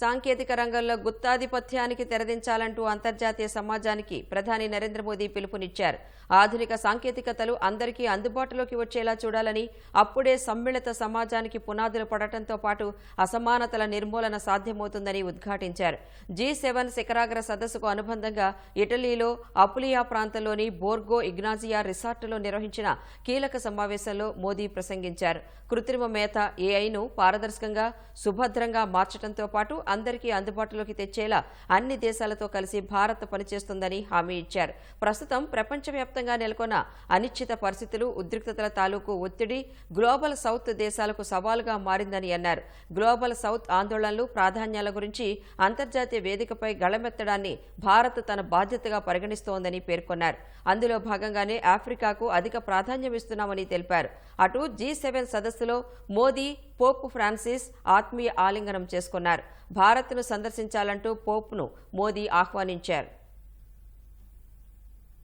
సాంకేతిక రంగంలో గుత్తాధిపత్యానికి తెరదించాలంటూ అంతర్జాతీయ సమాజానికి ప్రధాని నరేంద్ర మోదీ పిలుపునిచ్చారు. ఆధునిక సాంకేతికతలు అందరికీ అందుబాటులోకి వచ్చేలా చూడాలని అప్పుడే సమ్మిళిత సమాజానికి పునాదులు పడటంతో పాటు అసమానతల నిర్మూలన సాధ్యమవుతుందని ఉద్ఘాటించారు. జీ సెవెన్ శిఖరాగ్ర సదస్సుకు అనుబంధంగా ఇటలీలో అపులియా ప్రాంతంలోని బోర్గో ఇగ్నాజియా రిసార్టులో నిర్వహించిన కీలక సమావేశంలో మోదీ ప్రసంగించారు. కృత్రిమ మేత ఏఐను పారదర్శకంగా సుభద్రంగా మార్చడంతో పాటు అందరికీ అందుబాటులోకి తెచ్చేలా అన్ని దేశాలతో కలిసి భారత్ పనిచేస్తుందని హామీ ఇచ్చారు. ప్రస్తుతం ప్రపంచవ్యాప్తంగా నెలకొన్న అనిశ్చిత పరిస్థితులు ఉద్రిక్తతల తాలూకు ఒత్తిడి గ్లోబల్ సౌత్ దేశాలకు సవాలుగా మారిందని అన్నారు. గ్లోబల్ సౌత్ ఆందోళనలు ప్రాధాన్యాల గురించి అంతర్జాతీయ వేదికపై గళమెత్తడాన్ని భారత్ తన బాధ్యతగా పరిగణిస్తోందని పేర్కొన్నారు. అందులో భాగంగానే ఆఫ్రికాకు అధిక ప్రాధాన్యం ఇస్తున్నామని తెలిపారు. అటు జీ సెవెన్ సదస్సులో మోదీ పోప్ ఫ్రాన్సిస్ ఆత్మీయ ఆలింగనం చేసుకున్నారు. భారత్ను సందర్శించాలంటూ పోప్ను మోదీ ఆహ్వానించారు.